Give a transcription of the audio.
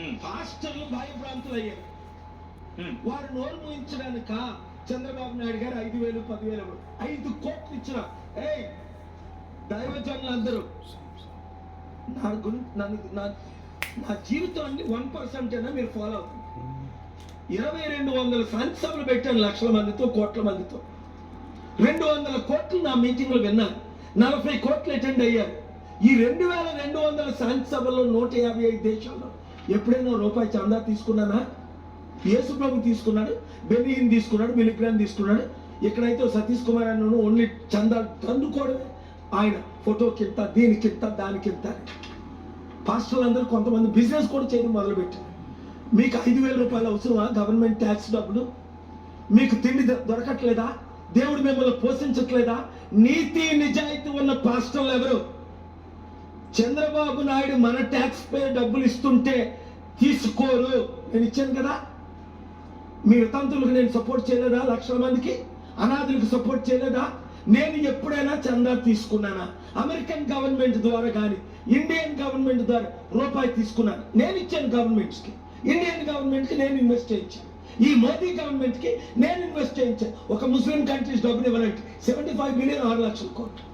ఉమ్, పాస్టర్లు భయభ్రాంతులు అయ్యారు ఉమ్, వారు నోరు మూయించడానిక? చంద్రబాబు నాయుడు గారు ఐదు వేలు పదివేలు ఐదు కోట్లు ఇచ్చిన. ఏయ్ దైవజనులందరూ నా గురి నన్ను నా నా జీవితాన్ని వన్ పర్సెంట్ అయినా మీరు ఫాలో అవుతుంది ఇరవై రెండు వందల సంస్థలు పెట్టాను లక్షల మందితో కోట్ల మందితో. రెండు వందల కోట్లు నా మీటింగ్లు విన్నాను. నలభై కోట్లు అటెండ్ అయ్యారు. ఈ రెండు వేల రెండు వందల శాంతి సభల్లో నూట యాభై ఐదు దేశాల్లో ఎప్పుడైనా రూపాయి చందా తీసుకున్నానా? యేసు ప్రభు తీసుకున్నాడు బెనీహిన్ తీసుకున్నాడు మిలిగ్రామ్ తీసుకున్నాడు. ఇక్కడైతే సతీష్ కుమార్ అన్నను ఓన్లీ చందాలు తందుకోవడమే ఆయన ఫోటో కింద దీనికింత దానికింత అని. పాస్టర్లు అందరూ కొంతమంది బిజినెస్ కూడా చేయడం మొదలుపెట్టారు. మీకు ఐదు వేల రూపాయలు అవసరమా? గవర్నమెంట్ ట్యాక్స్ డబ్బులు? మీకు తిండి దొరకట్లేదా? దేవుడు మిమ్మల్ని పోషించట్లేదా? నీతి నిజాయితీ ఉన్న పాస్టర్లు ఎవరు? చంద్రబాబు నాయుడు మన ట్యాక్స్ పే డబ్బులు ఇస్తుంటే తీసుకోరు. నేను ఇచ్చాను కదా. మీ వితంతులకు నేను సపోర్ట్ చేయలేదా? లక్షల మందికి? అనాథులకు సపోర్ట్ చేయలేదా? నేను ఎప్పుడైనా చందా తీసుకున్నానా? అమెరికన్ గవర్నమెంట్ ద్వారా కానీ ఇండియన్ గవర్నమెంట్ ద్వారా రూపాయి తీసుకున్నాను నేను ఇచ్చాను గవర్నమెంట్స్కి ఇండియన్ గవర్నమెంట్కి నేను ఇన్వెస్ట్ చేయించాను ఈ మోదీ గవర్నమెంట్కి నేను ఇన్వెస్ట్ చేయించాను ఒక ముస్లిం కంట్రీస్ డబ్బులు ఇవ్వాలంటే సెవెంటీ ఫైవ్ బిలియన్ ఆరు లక్షల కోట్లు.